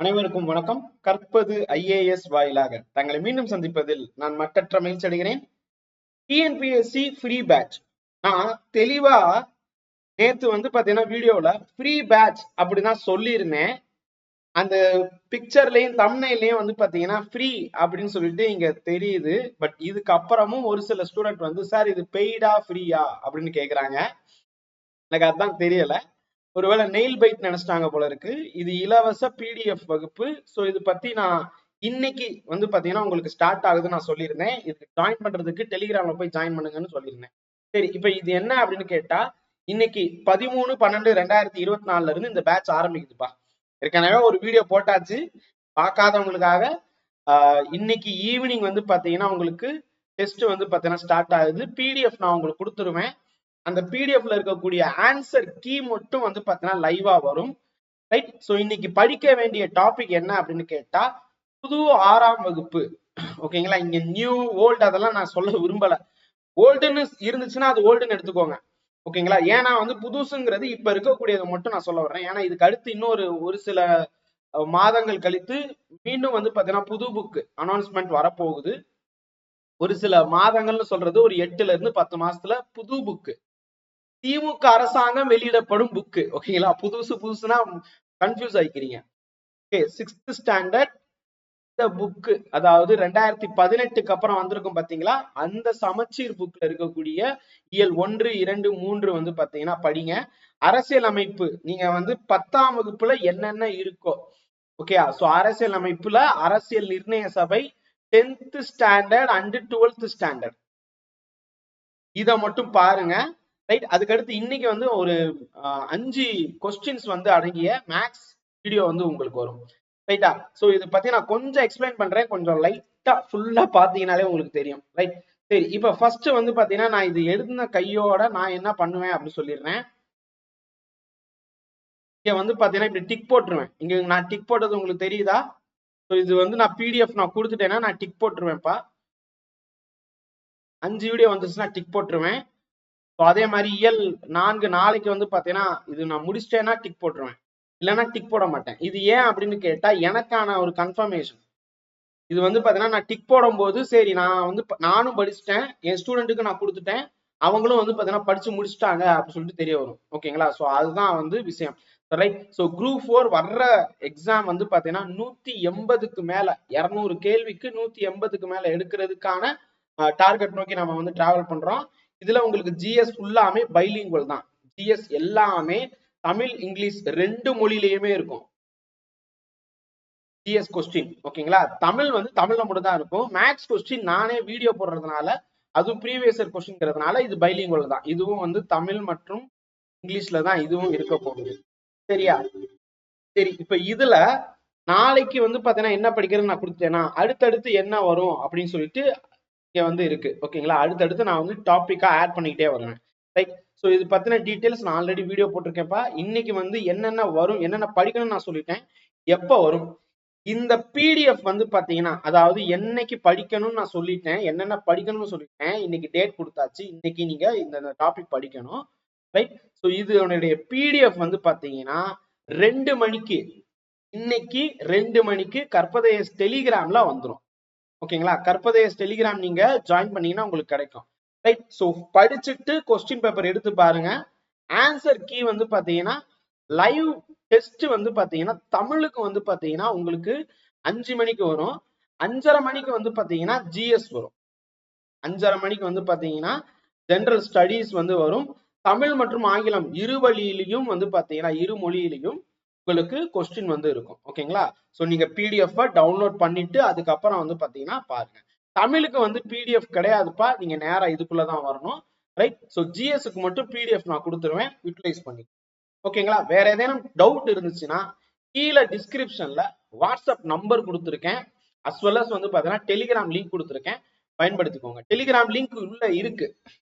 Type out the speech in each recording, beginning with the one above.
அனைவருக்கும் வணக்கம். கற்பது ஐஏஎஸ் வாயிலாக தங்களை மீண்டும் சந்திப்பதில் நான் மட்டற்ற மகிழ்ச்சி அடைகிறேன். டிஎன்பிஎஸ்சி ஃப்ரீ பேட்ச் நான் தெளிவா நேத்து வந்து பாத்தீங்கன்னா வீடியோல ஃப்ரீ பேட்ச் அப்படிதான் சொல்லியிருந்தேன். அந்த பிக்சர்லயும் தம்னையிலயும் வந்து பாத்தீங்கன்னா ஃப்ரீ அப்படின்னு சொல்லிட்டு இங்க தெரியுது. பட் இதுக்கு அப்புறமும் ஒரு சில ஸ்டூடெண்ட் வந்து சார் இது பெய்டா ஃப்ரீயா அப்படின்னு கேக்குறாங்க. எனக்கு அதுதான் தெரியல. ஒருவேளை நெயில் பைட் நினைச்சிட்டாங்க போல இருக்கு இது இலவச பிடிஎஃப் வகுப்பு. ஸோ இது பத்தி நான் இன்னைக்கு வந்து பாத்தீங்கன்னா உங்களுக்கு ஸ்டார்ட் ஆகுதுன்னு நான் சொல்லியிருந்தேன். இதுக்கு ஜாயின் பண்றதுக்கு டெலிகிராம்ல போய் ஜாயின் பண்ணுங்கன்னு சொல்லியிருந்தேன். சரி இப்போ இது என்ன அப்படின்னு கேட்டா இன்னைக்கு பதிமூணு பன்னெண்டு ரெண்டாயிரத்தி இருபத்தி நாலுல இருந்து இந்த பேட்ச் ஆரம்பிக்குதுப்பா. ஏற்கனவே ஒரு வீடியோ போட்டாச்சு. பார்க்காதவங்களுக்காக இன்னைக்கு ஈவினிங் வந்து பாத்தீங்கன்னா உங்களுக்கு டெஸ்ட் வந்து பாத்தீங்கன்னா ஸ்டார்ட் ஆகுது. பிடிஎஃப் நான் உங்களுக்கு கொடுத்துருவேன். அந்த பிடிஎஃப்ல இருக்கக்கூடிய ஆன்சர் கீ மட்டும் வந்து பாத்தீங்கன்னா லைவா வரும். ரைட் ஸோ இன்னைக்கு படிக்க வேண்டிய டாபிக் என்ன அப்படின்னு கேட்டா புது ஆறாம் வகுப்பு. ஓகேங்களா இங்க நியூ ஓல்டு அதெல்லாம் நான் சொல்ல விரும்பல. ஓல்டுன்னு இருந்துச்சுன்னா அது ஓல்டுன்னு எடுத்துக்கோங்க. ஓகேங்களா ஏன்னா வந்து புதுசுங்கிறது இப்ப இருக்கக்கூடியதை மட்டும் நான் சொல்ல வர்றேன். ஏன்னா இதுக்கு அடுத்து இன்னொரு ஒரு சில மாதங்கள் கழித்து மீண்டும் வந்து பாத்தீங்கன்னா புது புக்கு அனௌன்ஸ்மெண்ட் வரப்போகுது. ஒரு சில மாதங்கள்னு சொல்றது ஒரு எட்டுல இருந்து பத்து மாசத்துல புது புக்கு திமுக அரசாங்கம் வெளியிடப்படும் புக்கு ஓகேங்களா புதுசு புதுசுனா கன்ஃபியூஸ் ஆயிக்கிறீங்க. ஓகே சிக்ஸ்த் ஸ்டாண்டர்ட் இந்த புக்கு அதாவது ரெண்டாயிரத்தி பதினெட்டுக்கு அப்புறம் வந்திருக்கும் பாத்தீங்களா? அந்த சமச்சீர் புக்ல இருக்கக்கூடிய இயல் ஒன்று இரண்டு மூன்று வந்து பாத்தீங்கன்னா படிங்க. அரசியல் அமைப்பு நீங்க வந்து பத்தாம் வகுப்புல என்னென்ன இருக்கோ ஓகே சோ அரசியல் அமைப்புல அரசியல் நிர்ணய சபை tenth standard and twelfth standard இதை மட்டும் பாருங்க. ரைட் அதுக்கடுத்து இன்னைக்கு வந்து ஒரு அஞ்சு கொஸ்டின்ஸ் வந்து அடங்கிய மேக்ஸ் வீடியோ வந்து உங்களுக்கு வரும். ரைட்டா ஸோ இதை பத்தி நான் கொஞ்சம் எக்ஸ்பிளைன் பண்றேன். கொஞ்சம் லைட்டா ஃபுல்லா பாத்தீங்கனாலே உங்களுக்கு தெரியும். ரைட் சரி இப்ப ஃபர்ஸ்ட் வந்து பாத்தீங்கன்னா நான் இது எழுதின கையோட நான் என்ன பண்ணுவேன் அப்படின்னு சொல்லிடுறேன். இங்க வந்து பாத்தீங்கன்னா இப்படி டிக் போட்டுருவேன். இங்க நான் டிக் போட்டது உங்களுக்கு தெரியுதா? ஸோ இது வந்து நான் பிடிஎஃப் நான் கொடுத்துட்டேன்னா நான் டிக் போட்டுருவேன்ப்பா. அஞ்சு வீடியோ வந்துச்சுன்னா டிக் போட்டுருவேன். ஸோ அதே மாதிரி இயல் நான்கு நாளைக்கு வந்து பார்த்தீங்கன்னா இது நான் முடிச்சிட்டேன்னா டிக் போட்டுருவேன். இல்லைன்னா டிக் போட மாட்டேன். இது ஏன் அப்படின்னு கேட்டால் எனக்கான ஒரு கன்ஃபர்மேஷன் இது வந்து பார்த்தீங்கன்னா நான் டிக் போடும்போது சரி நான் வந்து நானும் படிச்சுட்டேன். என் ஸ்டூடெண்ட்டுக்கு நான் கொடுத்துட்டேன். அவங்களும் வந்து பார்த்தீங்கன்னா படிச்சு முடிச்சுட்டாங்க அப்படின்னு சொல்லிட்டு தெரிய வரும். ஓகேங்களா? ஸோ அதுதான் வந்து விஷயம். ரைட் ஸோ குரூப் ஃபோர் வர்ற எக்ஸாம் வந்து பார்த்தீங்கன்னா நூற்றி எண்பதுக்கு மேலே இரநூறு கேள்விக்கு நூற்றி எண்பதுக்கு மேலே எடுக்கிறதுக்கான டார்கெட் நோக்கி நம்ம வந்து டிராவல் பண்ணுறோம் இதுல உங்களுக்கு ஜிஎஸ் ஃபுல்லாமே பைலிங்குவல் தான். ஜிஎஸ் எல்லாமே தமிழ் இங்கிலீஷ் ரெண்டு மொழியிலயுமே இருக்கும். ஜிஎஸ் கொஸ்டின் ஓகேங்களா? தமிழ் வந்து தமிழ்ல மட்டும் தான் இருக்கும். மேக்ஸ் கொஸ்டின் நானே வீடியோ போடுறதுனால அதுவும் ப்ரீவியஸ் இயர் கொஸ்டின்ங்கிறதுனால இது பைலிங்குவல் தான். இதுவும் வந்து தமிழ் மற்றும் இங்கிலீஷ்ல தான் இதுவும் இருக்க போகுது. சரியா? சரி இப்ப இதுல நாளைக்கு வந்து பாத்தீங்கன்னா என்ன படிக்கிறேன்னு நான் கொடுத்தேன்னா அடுத்தடுத்து என்ன வரும் அப்படின்னு சொல்லிட்டு இங்கே வந்து இருக்கு. ஓகேங்களா? அடுத்தடுத்து நான் வந்து டாப்பிக்காக ஆட் பண்ணிக்கிட்டே வருவேன். ரைட் ஸோ இது பத்தின டீட்டெயில்ஸ் நான் ஆல்ரெடி வீடியோ போட்டிருக்கேன்ப்பா. இன்னைக்கு வந்து என்னென்ன வரும் என்னென்ன படிக்கணும்னு நான் சொல்லிட்டேன். எப்போ வரும்? இந்த பிடிஎஃப் வந்து பார்த்தீங்கன்னா அதாவது என்னைக்கு படிக்கணும்னு நான் சொல்லிட்டேன் என்னென்ன படிக்கணும்னு சொல்லிட்டேன் இன்னைக்கு டேட் கொடுத்தாச்சு இன்னைக்கு நீங்க இந்த டாபிக் படிக்கணும். ரைட் ஸோ இதனுடைய பிடிஎஃப் வந்து பார்த்தீங்கன்னா ரெண்டு மணிக்கு இன்னைக்கு ரெண்டு மணிக்கு கற்பதைய டெலிகிராம்ல வந்துடும் ஓகேங்களா? கற்பதேஸ் டெலிகிராம் நீங்க ஜாயின் பண்ணீங்கன்னா உங்களுக்கு கிடைக்கும். ரைட் ஸோ படிச்சுட்டு கொஸ்டின் பேப்பர் எடுத்து பாருங்க. ஆன்சர் கீ வந்து பாத்தீங்கன்னா லைவ் டெஸ்ட் வந்து பாத்தீங்கன்னா தமிழுக்கு வந்து பாத்தீங்கன்னா உங்களுக்கு அஞ்சு மணிக்கு வரும். அஞ்சரை மணிக்கு வந்து பாத்தீங்கன்னா ஜிஎஸ் வரும். அஞ்சரை மணிக்கு வந்து பாத்தீங்கன்னா ஜென்ரல் ஸ்டடீஸ் வந்து வரும். தமிழ் மற்றும் ஆங்கிலம் இரு வழியிலையும் வந்து பாத்தீங்கன்னா இரு மொழியிலையும் உங்களுக்கு கொஸ்டின் வந்து இருக்கும். ஓகேங்களா ஸோ நீங்க பிடிஎஃப் டவுன்லோட் பண்ணிட்டு அதுக்கப்புறம் வந்து பாத்தீங்கன்னா பாருங்க. தமிழுக்கு வந்து பிடிஎஃப் கிடையாதுப்பா. நீங்க நேரா இதுக்குள்ள தான் வரணும் ரைட் ஸோ ஜிஎஸ்க்கு மட்டும் பிடிஎஃப் நான் கொடுத்துருவேன். யூட்டிலைஸ் பண்ணி ஓகேங்களா வேற ஏதேனும் டவுட் இருந்துச்சுன்னா கீழே டிஸ்கிரிப்ஷன்ல வாட்ஸ்அப் நம்பர் கொடுத்துருக்கேன். அஸ் வெல் அஸ் வந்து பாத்தீங்கன்னா டெலிகிராம் லிங்க் கொடுத்துருக்கேன். பயன்படுத்திக்கோங்க. டெலிகிராம் லிங்க் உள்ள இருக்கு.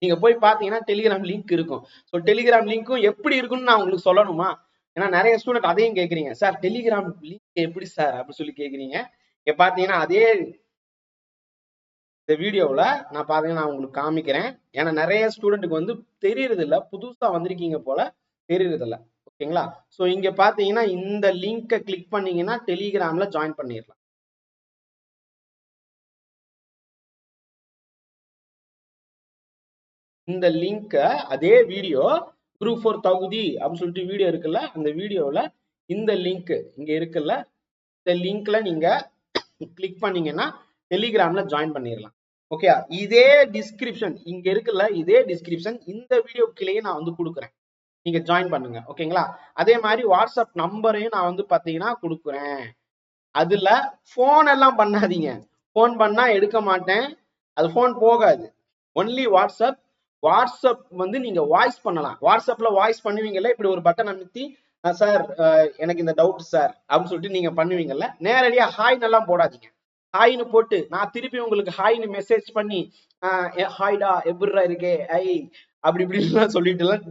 நீங்க போய் பாத்தீங்கன்னா டெலிகிராம் லிங்க் இருக்கும். ஸோ டெலிகிராம் லிங்க்கும் எப்படி இருக்குன்னு நான் உங்களுக்கு சொல்லணுமா? ஏன்னா நிறைய ஸ்டூடெண்ட் அதையும் கேக்குறீங்க. சார் டெலிகிராம் லிங்க் எப்படி சார் அப்படின்னு சொல்லி கேட்குறீங்க இங்க பாத்தீங்கன்னா அதே இந்த வீடியோவில் நான் பார்த்தீங்கன்னா நான் உங்களுக்கு காமிக்கிறேன். ஏன்னா நிறைய ஸ்டூடெண்ட்டுக்கு வந்து தெரியறது இல்ல புதுசா வந்திருக்கீங்க போல தெரியறது ஓகேங்களா? சோ இங்க பாத்தீங்கன்னா இந்த லிங்கை கிளிக் பண்ணீங்கன்னா டெலிகிராம்ல ஜாயின் பண்ணிடலாம். இந்த லிங்கை அதே வீடியோ குரூப் ஃபோர் தகுதி அப்படின்னு சொல்லிட்டு வீடியோ இருக்குல்ல அந்த வீடியோவில் இந்த லிங்க் இங்கே இருக்குல்ல இந்த லிங்க்ல நீங்கள் கிளிக் பண்ணீங்கன்னா டெலிகிராம்ல ஜாயின் பண்ணிடலாம் ஓகே இதே டிஸ்கிரிப்ஷன் இங்க இருக்குல்ல இதே டிஸ்கிரிப்ஷன் இந்த வீடியோ கீழேயே நான் வந்து கொடுக்குறேன். நீங்க ஜாயின் பண்ணுங்க. ஓகேங்களா அதே மாதிரி வாட்ஸ்அப் நம்பரையும் நான் வந்து பாத்தீங்கன்னா கொடுக்குறேன். அதுல போன் எல்லாம் பண்ணாதீங்க. போன் பண்ணா எடுக்க மாட்டேன். அது போன் போகாது. ஒன்லி வாட்ஸ்அப் வாட்ஸ்அப் வந்து நீங்க வாய்ஸ் பண்ணலாம். வாட்ஸ்அப்ல வாய்ஸ் பண்ணுவீங்கல்ல? இப்படி ஒரு பட்டன் அமைத்தி சார் எனக்கு இந்த டவுட் சார் அப்படின்னு சொல்லிட்டு நீங்க பண்ணுவீங்கல்ல? நேரடியா ஹாய்னு எல்லாம் போடாதீங்க. ஹாய்னு போட்டு நான் திருப்பி உங்களுக்கு ஹாய்னு மெசேஜ் பண்ணி ஹாய்டா எப்படிரா இருக்கே? ஐ அப்படி இப்படிலாம் சொல்லிட்டு எல்லாம்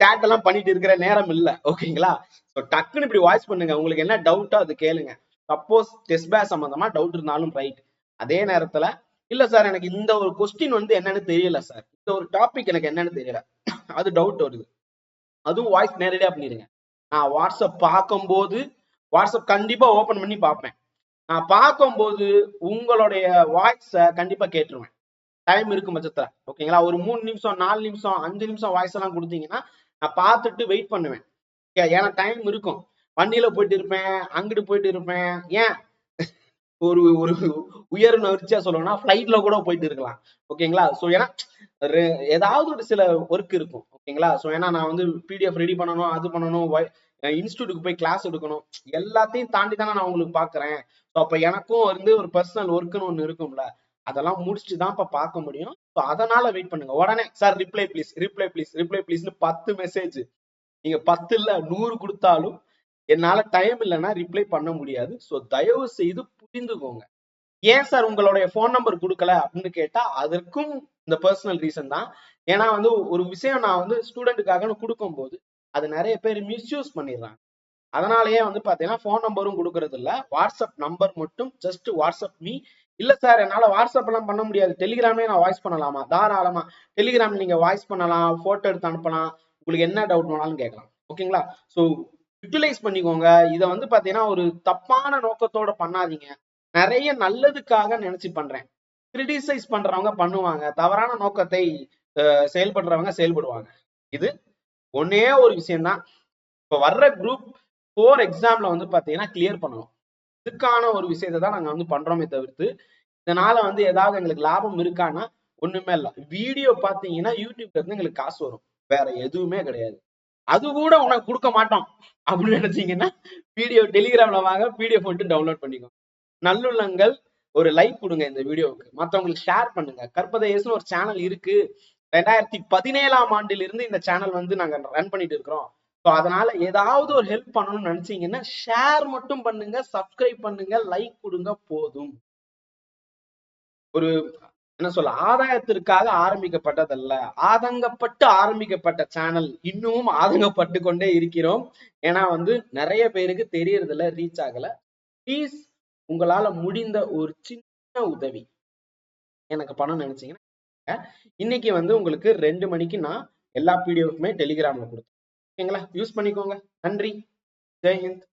சேட் எல்லாம் பண்ணிட்டு இருக்கிற நேரம் இல்ல. ஓகேங்களா? ஸோ டக்குன்னு இப்படி வாய்ஸ் பண்ணுங்க. உங்களுக்கு என்ன டவுட்டோ அது கேளுங்க. சப்போஸ் டெஸ்ட் பே சம்பந்தமா டவுட் இருந்தாலும் ரைட் அதே நேரத்துல இல்ல சார் எனக்கு இந்த ஒரு கொஸ்டின் வந்து என்னன்னு தெரியல சார் இந்த ஒரு டாபிக் எனக்கு என்னன்னு தெரியல. அது டவுட் வருது. அதுவும் வாய்ஸ் நேரடியா பண்ணிடுங்க நான் வாட்ஸ்அப் பார்க்கும்போது வாட்ஸ்அப் கண்டிப்பா ஓபன் பண்ணி பார்ப்பேன். நான் பார்க்கும்போது உங்களுடைய வாய்ஸ கண்டிப்பா கேட்டுருவேன். டைம் இருக்கும் பட்சத்துல. ஓகேங்களா ஒரு மூணு நிமிஷம் நாலு நிமிஷம் அஞ்சு நிமிஷம் வாய்ஸ் எல்லாம் கொடுத்தீங்கன்னா நான் பார்த்துட்டு வெயிட் பண்ணுவேன். ஏன்னா டைம் இருக்கும். வண்டியில போயிட்டு இருப்பேன் அங்கிட்டு போயிட்டு இருப்பேன். ஏன்? ஒரு ஒரு உயர் நரிச்சியா சொல்லணும்னா ஃப்ளைட்ல கூட போயிட்டு இருக்கலாம். ஓகேங்களா ஸோ ஏன்னா ஏதாவது ஒரு சில ஒர்க் இருக்கும். ஓகேங்களா ஸோ ஏன்னா நான் வந்து பிடிஎஃப் ரெடி பண்ணணும் அது பண்ணணும் இன்ஸ்டியூட்டுக்கு போய் கிளாஸ் எடுக்கணும். எல்லாத்தையும் தாண்டி தானே நான் உங்களுக்கு பாக்குறேன். ஸோ அப்ப எனக்கும் வந்து ஒரு பர்சனல் ஒர்க்குன்னு ஒன்று இருக்கும்ல. அதெல்லாம் முடிச்சுட்டு தான் இப்போ பார்க்க முடியும். ஸோ அதனால வெயிட் பண்ணுங்க. உடனே sir reply please reply please reply ப்ளீஸ்னு பத்து மெசேஜ் நீங்க பத்து இல்ல நூறு கொடுத்தாலும் என்னால டைம் இல்லைன்னா ரிப்ளை பண்ண முடியாது. ஸோ தயவு செய்து புரிந்துக்கோங்க. ஏன் சார் உங்களுடைய ஃபோன் நம்பர் கொடுக்கல அப்படின்னு கேட்டா அதற்கும் இந்த பர்சனல் ரீசன் தான். ஏன்னா வந்து ஒரு விஷயம் நான் வந்து ஸ்டூடெண்ட்டுக்காக கொடுக்கும் போது அது நிறைய பேர் மிஸ்யூஸ் பண்ணிடுறாங்க. அதனாலயே வந்து பாத்தீங்கன்னா ஃபோன் நம்பரும் கொடுக்கறது இல்ல. வாட்ஸ்அப் நம்பர் மட்டும் ஜஸ்ட் வாட்ஸ்அப் மீ இல்ல சார் என்னால வாட்ஸ்அப் எல்லாம் பண்ண முடியாது. டெலிகிராமே நான் வாய்ஸ் பண்ணலாமா? தாராளமா. டெலிகிராம் நீங்க வாய்ஸ் பண்ணலாம் போட்டோ எடுத்து அனுப்பலாம். உங்களுக்கு என்ன டவுட் வேணாலும் கேட்கலாம். ஓகேங்களா ஸோ யூட்டிலைஸ் பண்ணிக்கோங்க. இதை வந்து பாத்தீங்கன்னா ஒரு தப்பான நோக்கத்தோட பண்ணாதீங்க. நிறைய நல்லதுக்காக நினைச்சு பண்றேன். கிரிட்டிசைஸ் பண்றவங்க பண்ணுவாங்க. தவறான நோக்கத்தை செயல்படுறவங்க செயல்படுவாங்க. இது ஒன்னே ஒரு விஷயம் தான் இப்ப வர்ற குரூப் ஃபோர் எக்ஸாம்ல வந்து பாத்தீங்கன்னா கிளியர் பண்ணணும். இதுக்கான ஒரு விஷயத்தை தான் நாங்க வந்து பண்றோமே தவிர்த்து இதனால வந்து ஏதாவது எங்களுக்கு லாபம் இருக்கான்னா ஒண்ணுமே இல்ல. வீடியோ பாத்தீங்கன்னா யூடியூப்ல இருந்து எங்களுக்கு காசு வரும். வேற எதுவுமே கிடையாது. அது கூட உனக்கு கொடுக்க மாட்டோம். அப்படின்னு நினைச்சீங்கன்னா வீடியோ டெலிகிராம்ல வாங்க பிடிஎஃப் மட்டும் டவுன்லோட் பண்ணிக்கோ. நல்லுள்ளங்கள் ஒரு லைக் கொடுங்க இந்த வீடியோவுக்கு மற்றவங்களுக்கு ஷேர் பண்ணுங்க. கற்பதேசன் ஒரு சேனல் இருக்கு. ரெண்டாயிரத்தி பதினேழாம் ஆண்டிலிருந்து இந்த சேனல் வந்து நாங்க ரன் பண்ணிட்டு இருக்கிறோம். ஸோ அதனால ஏதாவது ஒரு ஹெல்ப் பண்ணணும்னு நினைச்சீங்கன்னா ஷேர் மட்டும் பண்ணுங்க சப்ஸ்கிரைப் பண்ணுங்க லைக் கொடுங்க போதும். ஒரு என்ன சொல்ல ஆதாயத்திற்காக ஆரம்பிக்கப்பட்டதல்ல. ஆதங்கப்பட்டு ஆரம்பிக்கப்பட்ட சேனல் இன்னமும் ஆதங்கப்பட்டு கொண்டே இருக்கிறோம். ஏன்னா வந்து நிறைய பேருக்கு தெரியறதில்ல ரீச் ஆகல. ப்ளீஸ் உங்களால முடிந்த ஒரு சின்ன உதவி. எனக்கு பணம் நினைச்சீங்கன்னா இன்னைக்கு வந்து உங்களுக்கு ரெண்டு மணிக்கு நான் எல்லா பிடிஎஃப்மே டெலிகிராம்ல கொடுத்தேன். ஓகேங்களா? யூஸ் பண்ணிக்கோங்க. நன்றி. ஜெய்ஹிந்த்